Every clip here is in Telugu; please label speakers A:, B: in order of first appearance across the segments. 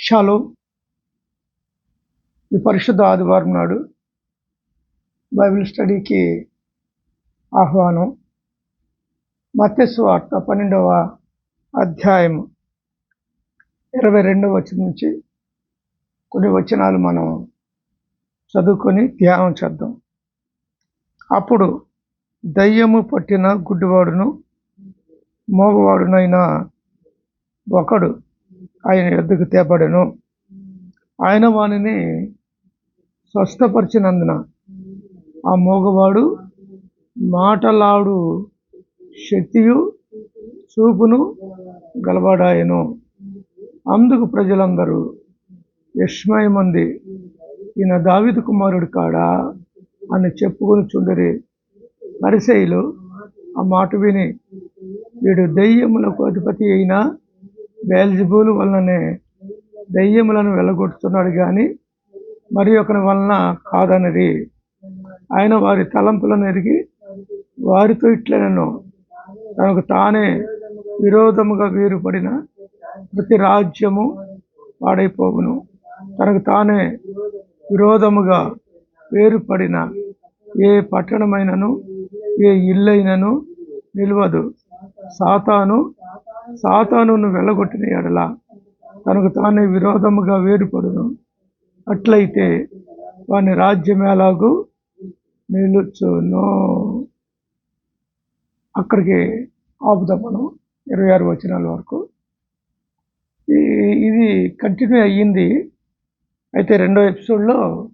A: షాలో. ఈ పరిశుద్ధ ఆదివారం నాడు బైబిల్ స్టడీకి ఆహ్వానం. మత్స్సు వార్త పన్నెండవ అధ్యాయం ఇరవై రెండవ వచ్చిన నుంచి కొన్ని వచనాలు మనం చదువుకొని ధ్యానం చేద్దాం. అప్పుడు దయ్యము పట్టిన గుడ్డివాడును మోగవాడునైన ఒకడు ఆయన ఎద్దుకు తేపడెను ఆయన వానిని స్వస్థపరిచినందున ఆ మోగవాడు మాటలాడు శక్తియు చూపును గలవాడాయను. అందుకు ప్రజలందరూ యష్మయమంది ఈయన దావిదు కుమారుడు కాడా అని చెప్పుకొని చుండరి పరిశైలు ఆ మాట విని వీడు దెయ్యములకు అధిపతి అయినా బేల్జిబుల్ వలననే దెయ్యములను వెళ్ళగొట్టుతున్నాడు కానీ మరి ఒకరి వలన కాదన్నది. ఆయన వారి తలంపులను ఎరిగి వారితో ఇట్లనను. తనకు తానే విరోధముగా వేరుపడిన ప్రతి రాజ్యము పాడైపోవును. తనకు తానే విరోధముగా వేరుపడిన ఏ పట్టణమైనను ఏ ఇల్లైనను నిలవదు. సాతాను సాతానును వెళ్ళగొట్టిన ఎడల తనకు తానే విరోధముగా వేరుపడును. అట్లయితే వాని రాజ్యం ఎలాగూ నిలుచును. అక్కడికి ఆపుదాం మనం ఇరవై ఆరు వచనాల వరకు. ఈ- ఇది కంటిన్యూ అయ్యింది. అయితే రెండో ఎపిసోడ్లో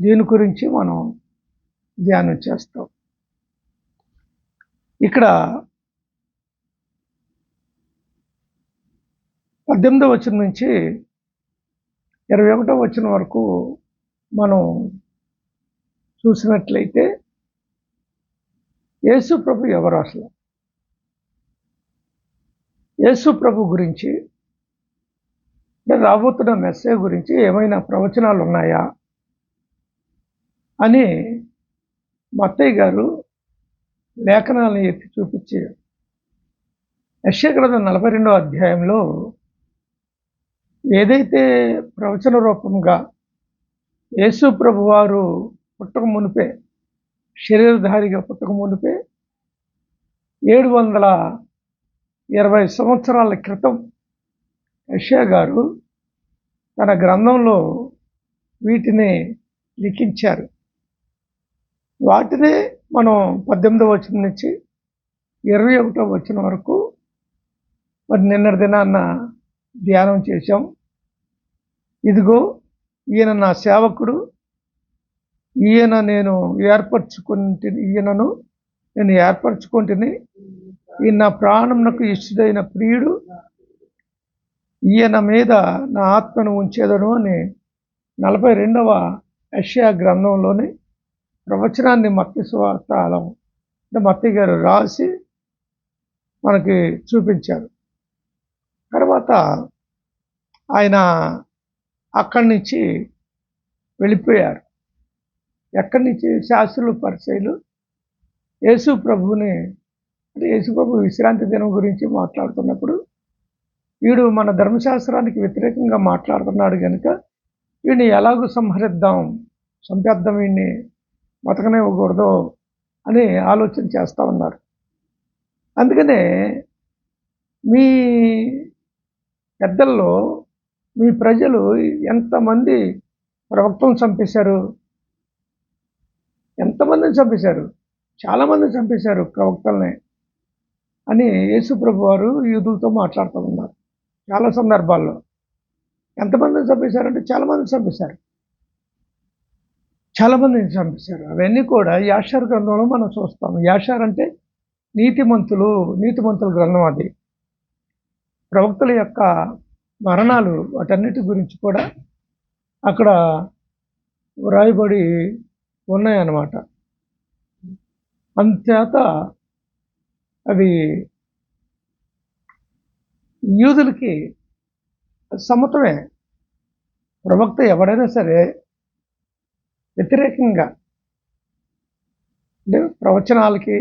A: దీని గురించి మనం ధ్యానం చేస్తాం. ఇక్కడ పద్దెనిమిదో వచ్చిన నుంచి ఇరవై ఒకటో వచ్చిన వరకు మనం చూసినట్లయితే యేసు ప్రభు ఎవరు అసలు? యేసు ప్రభు గురించి అంటే రాబోతున్న మెసేజ్ గురించి ఏమైనా ప్రవచనాలు ఉన్నాయా? అని మత్తయ్య గారు లేఖనాలను ఎత్తి చూపించి యశ్యగ్రంథం నలభై రెండో అధ్యాయంలో ఏదైతే ప్రవచన రూపంగా యేసు ప్రభువారు పుట్టక మునిపే శరీరధారిగా పుట్టక మునిపే ఏడు వందల ఇరవై సంవత్సరాల క్రితం యష్యా గారు తన గ్రంథంలో వీటిని లిఖించారు. వాటినే మనం పద్దెనిమిదవ వచనం నుంచి ఇరవై ఒకటో వచనం వరకు మరి నిన్నటి దినాన్న ధ్యానం చేశాం. ఇదిగో ఈయన నా సేవకుడు. ఈయన నేను ఏర్పరచుకుంటే ఈయనను నేను ఏర్పరచుకుంటుని ఈయన నా ప్రాణంనకు ఇష్టడైన ప్రియుడు ఈయన మీద నా ఆత్మను ఉంచేదను అని నలభై రెండవ యష్యా గ్రంథంలోని ప్రవచనాన్ని మత్తి స్వార్థాలం అంటే మత్తి గారు రాసి మనకి చూపించారు. తర్వాత ఆయన అక్కడి నుంచి వెళ్ళిపోయారు. ఎక్కడి నుంచి? శాస్త్రులు పరిచయలు. యేసు ప్రభువుని అంటే యేసు ప్రభు విశ్రాంతి దినం గురించి మాట్లాడుతున్నప్పుడు వీడు మన ధర్మశాస్త్రానికి వ్యతిరేకంగా మాట్లాడుతున్నాడు కనుక వీడిని ఎలాగో సంహరిద్దాం సంపేద్దాం వీడిని బతకనివ్వకూడదు అని ఆలోచన చేస్తూ ఉన్నారు. అందుకనే మీ పెద్దల్లో మీ ప్రజలు ఎంతమంది ప్రవక్తలను చంపేశారు? ఎంతమందిని చంపేశారు? చాలామందిని చంపేశారు ప్రవక్తల్ని అని యేసుప్రభు వారు యూదులతో మాట్లాడుతూ ఉన్నారు. చాలా సందర్భాల్లో ఎంతమందిని చంపేశారంటే చాలామందిని చంపేశారు. చాలామందిని చంపేశారు. అవన్నీ కూడా యాషార్ గ్రంథంలో మనం చూస్తాము. యాషార్ అంటే నీతిమంతులు నీతిమంతుల గ్రంథం అది. ప్రవక్తల యొక్క మరణాలు వాటన్నిటి గురించి కూడా అక్కడ వ్రాయబడి ఉన్నాయన్నమాట. అంతేత అవి యూదులకి సమ్మతమే ప్రవక్త ఎవడైనా సరే వ్యతిరేకంగా అంటే ప్రవచనాలకి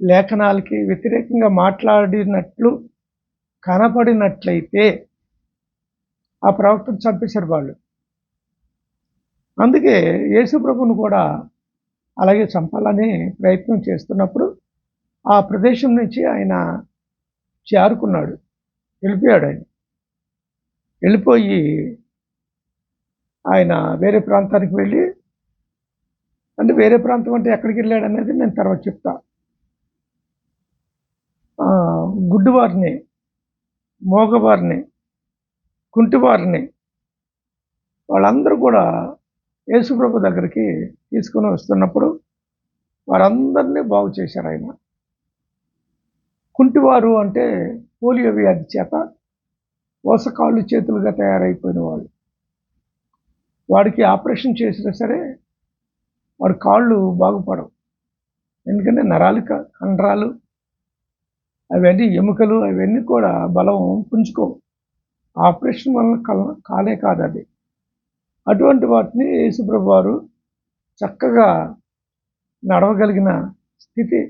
A: లేఖనాలకి వ్యతిరేకంగా మాట్లాడినట్లు కనపడినట్లయితే ఆ ప్రవక్తను చంపేశారు వాళ్ళు. అందుకే యేసుప్రభుని కూడా అలాగే చంపాలని ప్రయత్నం చేస్తున్నప్పుడు ఆ ప్రదేశం నుంచి ఆయన చేరుకున్నాడు. వెళ్ళిపోయాడు ఆయన. వెళ్ళిపోయి ఆయన వేరే ప్రాంతానికి వెళ్ళి అంటే వేరే ప్రాంతం అంటే ఎక్కడికి వెళ్ళాడు అనేది నేను తర్వాత చెప్తా. ఆ, గుడ్డివారిని మోగవారిని కుంటివారిని వాళ్ళందరూ కూడా యేసుప్రభు దగ్గరికి తీసుకొని వస్తున్నప్పుడు వారందరినీ బాగు చేశారు ఆయన. కుంటివారు అంటే పోలియో వ్యాధి చేత ఓసకాళ్ళు చేతులుగా తయారైపోయిన వాళ్ళు. వాడికి ఆపరేషన్ చేసినా సరే వాడి కాళ్ళు బాగుపడవు. ఎందుకంటే నరాలు కండరాలు అవన్నీ ఎముకలు అవన్నీ కూడా బలం పుంజుకో. ఆపరేషన్ వలన కల కాలే కాదు అది. అటువంటి వాటిని యేసుప్రభు వారు చక్కగా నడవగలిగిన స్థితి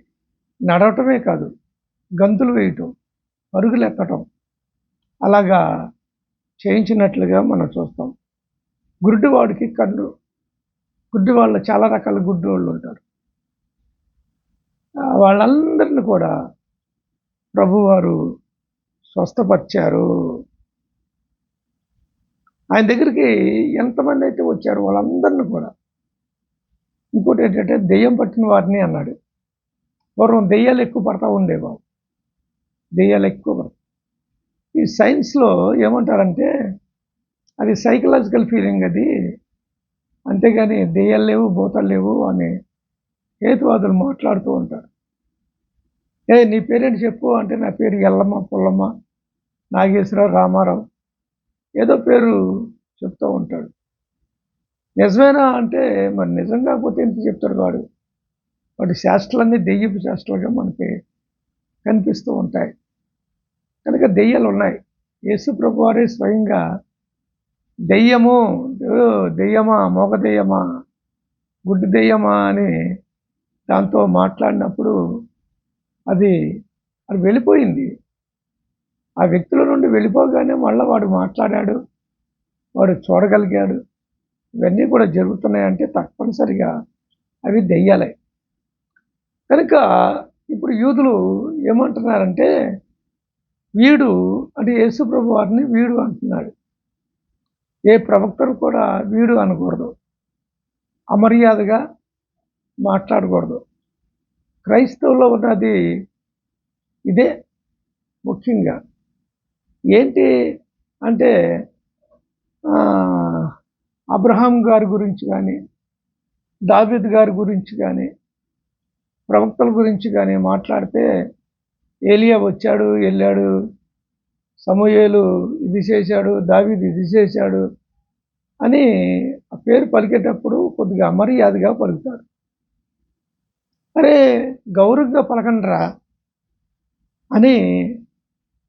A: నడవటమే కాదు గంతులు వేయటం పరుగులు అలాగా చేయించినట్లుగా మనం చూస్తాం. గుడ్డివాడికి కన్ను గుడ్డి వాళ్ళ చాలా రకాల గుడ్డి వాళ్ళు ఉంటారు వాళ్ళందరిని కూడా ప్రభువారు స్వస్థపరిచారు. ఆయన దగ్గరికి ఎంతమంది అయితే వచ్చారు వాళ్ళందరిని కూడా. ఇంకోటి ఏంటంటే దెయ్యం పట్టిన వారిని అన్నాడు. పూర్వం దెయ్యాలు ఎక్కువ పడతా ఉండేవారు దెయ్యాలు ఎక్కువ ఈ సైన్స్లో ఏమంటారంటే అది సైకలాజికల్ ఫీలింగ్ అది. అంతేగాని దెయ్యాలు లేవు భూతాలు లేవు అని హేతువాదులు మాట్లాడుతూ ఉంటారు. ఏ నీ పేరేంటి చెప్పు అంటే నా పేరు ఎల్లమ్మ పుల్లమ్మ నాగేశ్వరరావు రామారావు. ఏదో పేరు చెప్తూ ఉంటాడు. నిజమేనా అంటే మరి నిజం కాకపోతే ఎంత చెప్తాడు వాడు? వాటి శాస్త్రాలన్నీ దెయ్యపు శాస్త్రాలుగా మనకి కనిపిస్తూ ఉంటాయి. కనుక దెయ్యాలు ఉన్నాయి. యేసు ప్రభు వారే స్వయంగా దెయ్యము దెయ్యమా మోగ దెయ్యమా గుడ్డు దెయ్యమా అని దాంతో మాట్లాడినప్పుడు అది అది వెళ్ళిపోయింది. ఆ వ్యక్తుల నుండి వెళ్ళిపోగానే మళ్ళీ వాడు మాట్లాడాడు వాడు చూడగలిగాడు. ఇవన్నీ కూడా జరుగుతున్నాయంటే తప్పనిసరిగా అవి దెయ్యాలే. కనుక ఇప్పుడు యూదులు ఏమంటున్నారంటే వీడు అంటే యేసుప్రభు వారిని వీడు అంటున్నాడు. ఏ ప్రవక్తను కూడా వీడు అనకూడదు. అమర్యాదగా మాట్లాడకూడదు. క్రైస్తవులో ఉన్నది ఇదే ముఖ్యంగా. ఏంటి అంటే అబ్రహాం గారి గురించి కానీ దావిద్ గారి గురించి కానీ ప్రవక్తల గురించి కానీ మాట్లాడితే ఏలియా వచ్చాడు వెళ్ళాడు సమూయేలు ఇది చేశాడు దావిద్ ఇది చేశాడు అని ఆ పేరు పలికేటప్పుడు కొద్దిగా అమర్యాదగా పలుకుతారు. అరే గౌరవంగా పలకండిరా అని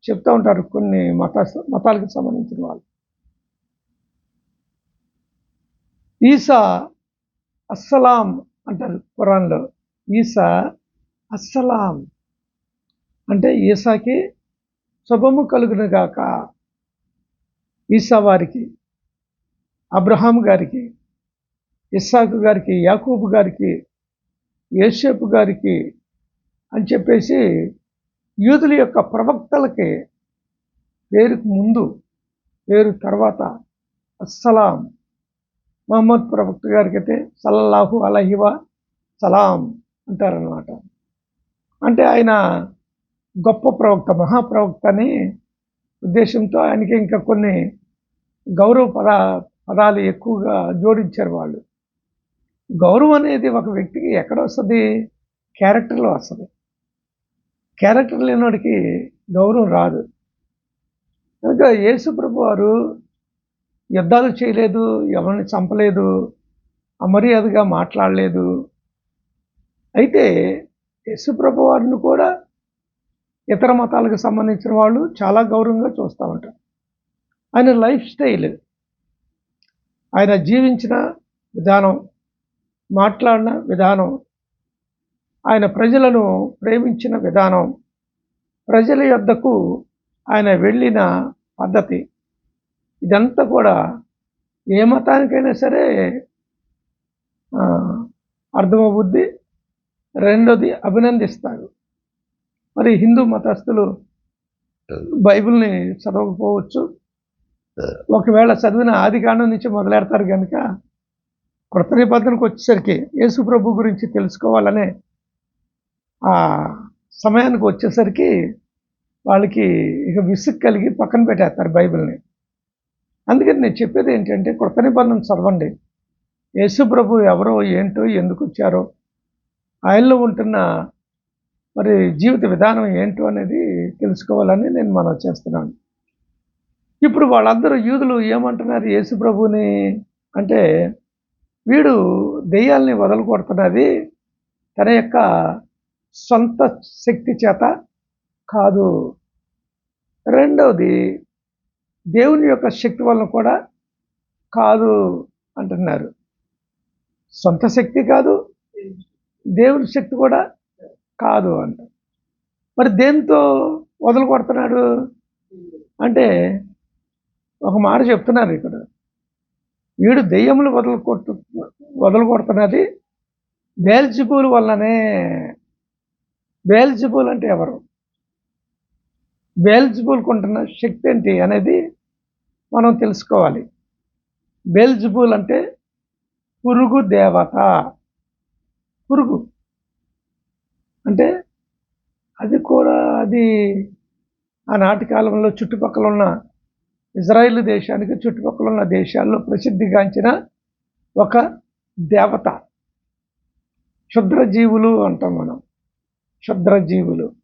A: చెప్తూ ఉంటారు కొన్ని మత మతాలకు సంబంధించిన వాళ్ళు. ఈసా అస్సలాం అంటారు ఖురాన్లో. ఈసా అస్సలాం అంటే ఈసాకి శుభము కలుగును గాక. ఈసా వారికి అబ్రహాం గారికి ఇస్సాకు గారికి యాకూబు గారికి యేసేపు గారికి అని చెప్పేసి యూదుల యొక్క ప్రవక్తలకి పేరుకు ముందు పేరు తర్వాత అస్సలాం. మహమ్మద్ ప్రవక్త గారికి అయితే సల్లల్లాహు అలహివా సలాం అంటారనమాట అంటే ఆయన గొప్ప ప్రవక్త మహాప్రవక్త అని ఉద్దేశంతో ఆయనకి ఇంకా కొన్ని గౌరవ పద పదాలు ఎక్కువగా జోడించారు వాళ్ళు. గౌరవం అనేది ఒక వ్యక్తికి ఎక్కడ వస్తుంది? క్యారెక్టర్లో వస్తుంది. క్యారెక్టర్ లేనివాడికి గౌరవం రాదు. కనుక యేసుప్రభు వారు యుద్ధాలు చేయలేదు ఎవరిని చంపలేదు అమర్యాదగా మాట్లాడలేదు. అయితే యేసుప్రభు వారిని కూడా ఇతర మతాలకు సంబంధించిన వాళ్ళు చాలా గౌరవంగా చూస్తూ ఉంటారు. ఆయన లైఫ్ స్టైల్. ఆయన జీవించిన విధానం మాట్లాడిన విధానం. ఆయన ప్రజలను ప్రేమించిన విధానం. ప్రజల యొద్దకు ఆయన వెళ్ళిన పద్ధతి. ఇదంతా కూడా ఏ మతానికైనా సరే అర్థమవుద్ది. రెండోది అభినందిస్తారు. మరి హిందూ మతస్థులు బైబిల్ని చదవకపోవచ్చు. ఒకవేళ చదివిన ఆది కాండం నుంచి మొదలెడతారు కనుక కృత నిబంధనకు వచ్చేసరికి యేసు ప్రభు గురించి తెలుసుకోవాలనే ఆ సమయానికి వచ్చేసరికి వాళ్ళకి ఇక విసుగు కలిగి పక్కన పెట్టేస్తారు బైబిల్ని. అందుకని నేను చెప్పేది ఏంటంటే కృత నిబంధన చదవండి. యేసు ప్రభు ఎవరో ఏంటో ఎందుకు వచ్చారో ఆయనలో ఉంటున్న మరి జీవిత విధానం ఏంటో అనేది తెలుసుకోవాలని నేను మనం చేస్తున్నాను. ఇప్పుడు వాళ్ళందరూ యూదులు ఏమంటున్నారు? యేసు ప్రభుని అంటే వీడు దెయ్యాల్ని వదలకొడుతున్నది తన యొక్క సొంత శక్తి చేత కాదు. రెండవది దేవుని యొక్క శక్తి వలన కూడా కాదు అంటున్నారు. సొంత శక్తి కాదు దేవుని శక్తి కూడా కాదు అంట. మరి దేంతో వదలు కొడుతున్నాడు అంటే ఒక మాట చెప్తున్నారు ఇక్కడ. వీడు దెయ్యములు వదలకొట్టు కొట్టు వదలు బేల్జిబూల్ వల్లనే. బేల్జిబూల్ అంటే ఎవరు? బేల్జిబూల్కి శక్తి ఏంటి అనేది మనం తెలుసుకోవాలి. బేల్జిబూల్ అంటే పురుగు దేవత. పురుగు. అంటే అది కూడా అది ఆనాటి కాలంలో చుట్టుపక్కల ఉన్న ఇజ్రాయిల్ దేశానికి చుట్టుపక్కల ఉన్న దేశాల్లో ప్రసిద్ధిగాంచిన ఒక దేవత. క్షుద్రజీవులు అంటాం మనం. క్షుద్రజీవులు.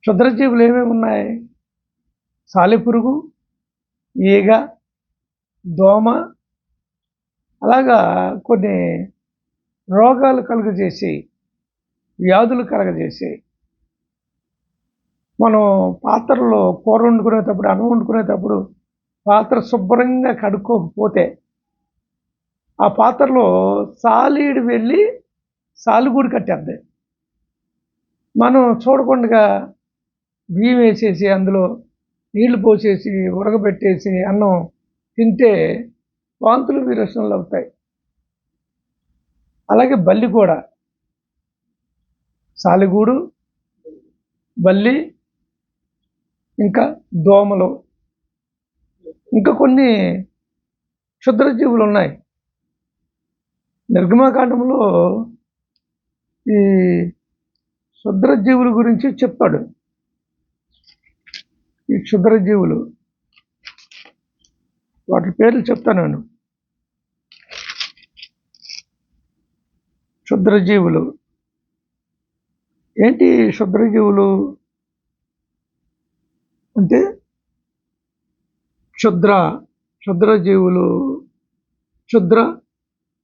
A: క్షుద్రజీవులు ఏమేమి ఉన్నాయి? సాలిపురుగు ఈగ దోమ అలాగా కొన్ని రోగాలు కలుగజేసి వ్యాధులు కలగజేసి మనం పాత్రలో కూర వండుకునేటప్పుడు అన్నం వండుకునేటప్పుడు పాత్ర శుభ్రంగా కడుక్కోకపోతే ఆ పాత్రలో సాలీడు వెళ్ళి సాలుగూడు కట్టేద్ది. మనం చూడకుండా బియ్యం వేసేసి అందులో నీళ్ళు పోసేసి ఉరగబెట్టేసి అన్నం తింటే వాంతులు విరసనలు అవుతాయి. అలాగే బల్లి కూడా. సాలిగూడు బల్లి ఇంకా దోమలు ఇంకా కొన్ని క్షుద్రజీవులు ఉన్నాయి నిర్గమాకాండంలో ఈ క్షుద్రజీవుల గురించి చెప్తాడు. ఈ క్షుద్రజీవులు వాటి పేర్లు చెప్తాను నేను. క్షుద్రజీవులు. ఏంటి క్షుద్రజీవులు? అంటే క్షుద్ర క్షుద్రజీవులు క్షుద్ర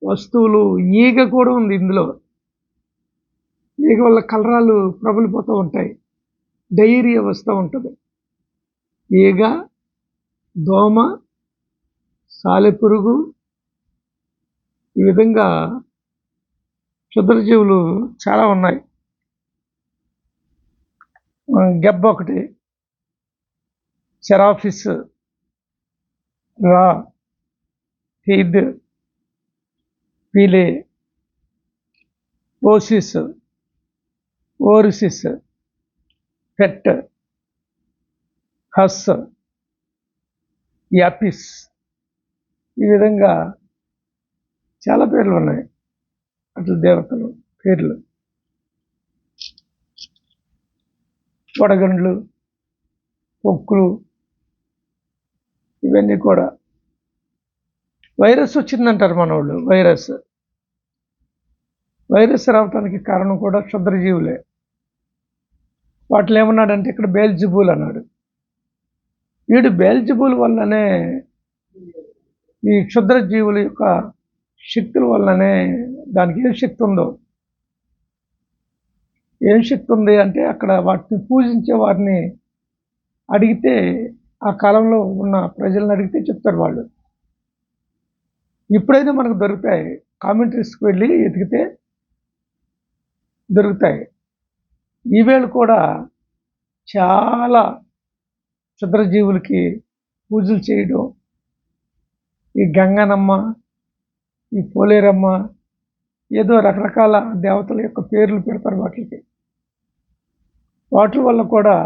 A: వస్తువులు ఈగ కూడా ఉంది ఇందులో. ఈగ వల్ల కలరాలు ప్రబలిపోతూ ఉంటాయి. డైరియా వస్తూ ఉంటుంది. ఈగ దోమ సాలెపురుగు ఈ విధంగా క్షుద్రజీవులు చాలా ఉన్నాయి. గెబ్బ ఒకటి సెరాఫిస్ రా హీద్ పీలే ఓసిస్ ఓరిసిస్ పెట్ హస్ యాపిస్ ఈ విధంగా చాలా పేర్లు ఉన్నాయి. అటు దేవతలు పేర్లు. వడగండ్లు పొక్కులు ఇవన్నీ కూడా. వైరస్ వచ్చిందంటారు మనవాళ్ళు వైరస్. వైరస్ రావటానికి కారణం కూడా క్షుద్రజీవులే. వాటిలో ఏమన్నాడంటే ఇక్కడ బేల్జిబుల్ అన్నాడు. వీడు బేల్జిబుల్ వల్లనే ఈ క్షుద్రజీవుల యొక్క శక్తుల వల్లనే దానికి ఏం శక్తి ఉందో? ఏం శక్తి ఉంది అంటే అక్కడ వాటిని పూజించే వారిని అడిగితే ఆ కాలంలో ఉన్న ప్రజలను అడిగితే చెప్తారు వాళ్ళు. ఇప్పుడైనా మనకు దొరుకుతాయి. కామెంటరీస్కి వెళ్ళి ఎతికితే దొరుకుతాయి. ఈవేళ కూడా చాలా క్షుద్రజీవులకి పూజలు చేయడం ఈ గంగనమ్మ ఈ పోలేరమ్మ ఏదో రకరకాల దేవతల యొక్క పేర్లు పెడతారు వాటికి. వాటి వల్ల కూడా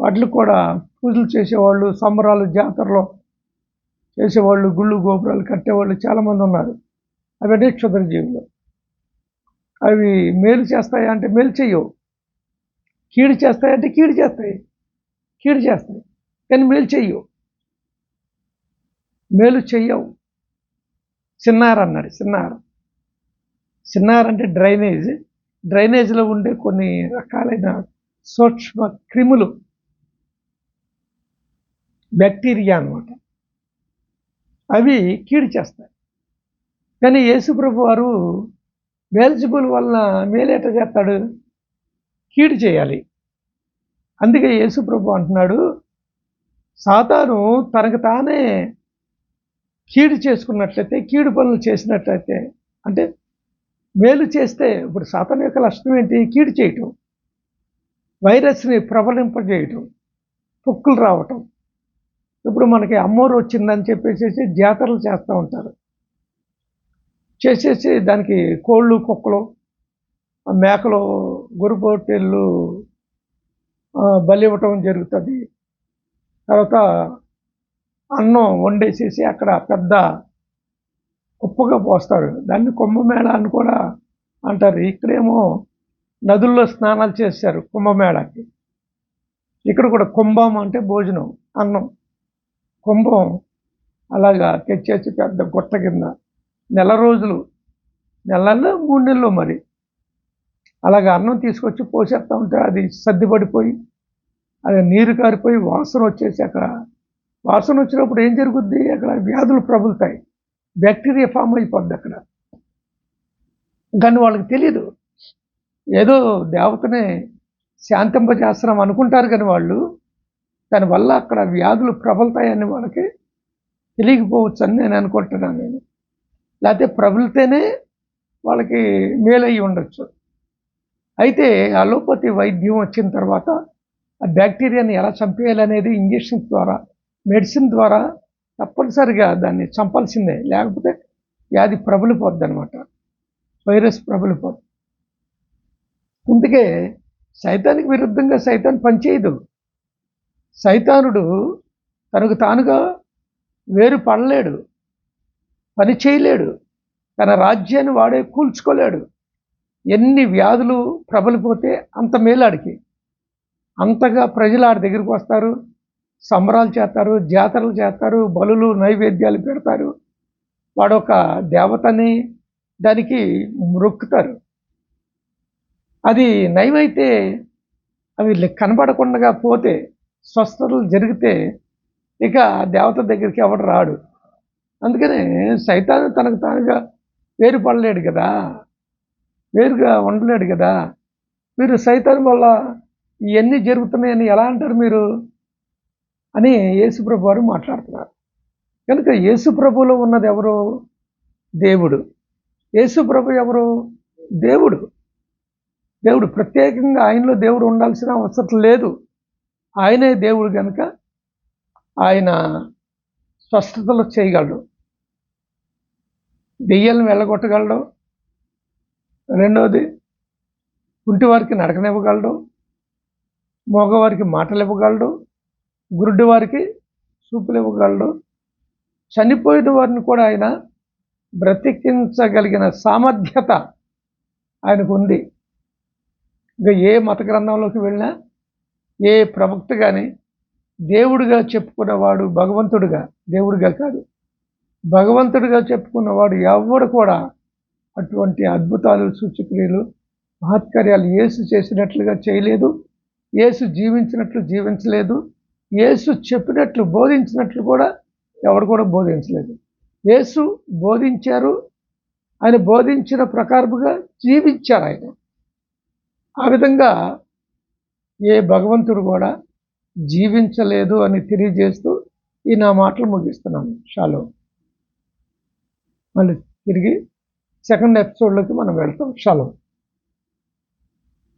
A: వాటికి కూడా పూజలు చేసేవాళ్ళు సంబరాలు జాతరలో చేసేవాళ్ళు గుళ్ళు గోపురాలు కట్టేవాళ్ళు చాలామంది ఉన్నారు. అవన్నీ క్షుద్ర జీవులు. అవి మేలు చేస్తాయి అంటే మేలు చేయవు. కీడు చేస్తాయి అంటే కీడు చేస్తాయి. కీడు చేస్తాయి. కానీ మేలు చెయ్యవు మేలు చెయ్యవు చిన్నారు అన్నాడు చిన్నారు. చిన్నార్ అంటే డ్రైనేజ్. డ్రైనేజ్లో ఉండే కొన్ని రకాలైన సూక్ష్మ క్రిములు బ్యాక్టీరియా అన్నమాట. అవి కీడు చేస్తాయి. కానీ యేసుప్రభు వారు బేల్జిబుల్ వలన మేలేట చేస్తాడు? కీడు చేయాలి. అందుకే యేసుప్రభు అంటున్నాడు సాతాను తనకు తానే కీడు చేసుకున్నట్లయితే కీడు పనులు చేసినట్లయితే అంటే మేలు చేస్తే ఇప్పుడు సాతాను యొక్క లక్షణం ఏంటి? కీడు చేయటం. వైరస్ని ప్రబలింపజేయటం. పొక్కులు రావటం. ఇప్పుడు మనకి అమ్మోరు వచ్చిందని చెప్పేసి జాతరలు చేస్తూ ఉంటారు. చేసేసి దానికి కోళ్ళు కుక్కలు మేకలు గురుపోటేళ్ళు బలి ఇవ్వటం జరుగుతుంది. తర్వాత అన్నం వండేసేసి అక్కడ పెద్ద కుప్పగా పోస్తారు. దాన్ని కుంభమేళ అని కూడా అంటారు. ఇక్కడేమో నదుల్లో స్నానాలు చేశారు కుంభమేళకి. ఇక్కడ కూడా కుంభం అంటే భోజనం అన్నం. కుంభం అలాగా తెచ్చేసి పెద్ద గుట్ట కింద నెల రోజులు నెలల్లో మూడు నెలలు మరి. అలాగ అన్నం తీసుకొచ్చి పోసేస్తూ ఉంటే అది సర్దిపడిపోయి అది నీరు కారిపోయి వాసన వచ్చేసి అక్కడ వాసన వచ్చినప్పుడు ఏం జరుగుద్ది? అక్కడ వ్యాధులు ప్రబులుతాయి. బ్యాక్టీరియా ఫామ్ అయిపోద్ది అక్కడ. కానీ వాళ్ళకి తెలియదు ఏదో దేవతనే శాంతింపజేస్తున్నాం అనుకుంటారు కానీ వాళ్ళు దానివల్ల అక్కడ వ్యాధులు ప్రబలుతాయని వాళ్ళకి తెలియకపోవచ్చు అని నేను అనుకుంటున్నాను నేను. లేకపోతే ప్రబలితేనే వాళ్ళకి మేలయ్యి ఉండొచ్చు. అయితే అలోపతి వైద్యం వచ్చిన తర్వాత ఆ బ్యాక్టీరియాని ఎలా చంపేయాలనేది ఇంజక్షన్ ద్వారా మెడిసిన్ ద్వారా తప్పనిసరిగా దాన్ని చంపాల్సిందే. లేకపోతే వ్యాధి ప్రబలిపోద్ది అనమాట వైరస్ ప్రబలిపోద్ది అందుకే సైతానికి విరుద్ధంగా సైతాన్ని పనిచేయదు. సైతానుడు తనకు తానుగా వేరు పడలేడు పని చేయలేడు తన రాజ్యాన్ని వాడే కూల్చుకోలేడు. ఎన్ని వ్యాధులు ప్రబలిపోతే అంత మేలాడికి. అంతగా ప్రజలు ఆడి దగ్గరికి వస్తారు సంబరాలు చేస్తారు జాతరలు చేస్తారు బలులు నైవేద్యాలు పెడతారు. వాడొక దేవతని దానికి మొక్కుతారు. అది నయమైతే అవి కనబడకుండా పోతే స్వస్థతలు జరిగితే ఇక దేవత దగ్గరికి ఎవడు రాడు. అందుకనే సైతాను తనకు తానుగా వేరు పడలేడు కదా. వేరుగా ఉండలేడు కదా. మీరు సైతాన్ వల్ల ఇవన్నీ జరుగుతున్నాయని ఎలా అంటారు మీరు? అని యేసుప్రభు వారు మాట్లాడుతున్నారు. కనుక యేసుప్రభులో ఉన్నది ఎవరు? దేవుడు. యేసుప్రభు ఎవరు? దేవుడు. దేవుడు ప్రత్యేకంగా ఆయనలో దేవుడు ఉండాల్సిన అవసరం లేదు. ఆయనే దేవుడు కనుక ఆయన స్వస్థతలు చేయగలడు. దెయ్యాలను వెళ్ళగొట్టగలడు. రెండవది కుంటివారికి నడకనివ్వగలడు మగవారికి మాటలు ఇవ్వగలడు గురుడి వారికి చూపులు ఇవ్వగలడు చనిపోయిన వారిని కూడా ఆయన బ్రతికించగలిగిన సామర్థ్యత ఆయనకు ఉంది ఇంకా ఏ మత గ్రంథంలోకి వెళ్ళినా ఏ ప్రవక్త కానీ దేవుడిగా చెప్పుకున్నవాడు భగవంతుడిగా దేవుడిగా కాదు. భగవంతుడిగా చెప్పుకున్నవాడు ఎవడు కూడా అటువంటి అద్భుతాలు సూచక్రియలు మహత్కార్యాలు ఏసు చేసినట్లుగా చేయలేదు ఏసు జీవించినట్లు జీవించలేదు ఏసు చెప్పినట్లు బోధించినట్లు కూడా ఎవడు కూడా బోధించలేదు. యేసు బోధించారు ఆయన బోధించిన ప్రకారముగా జీవించారు ఆయన. ఆ విధంగా ఏ భగవంతుడు కూడా జీవించలేదు అని తెలియజేస్తూ ఈ నా మాటలు ముగిస్తున్నాను షాలో. మళ్ళీ తిరిగి సెకండ్ ఎపిసోడ్లోకి మనం వెళ్తాం. షాలో.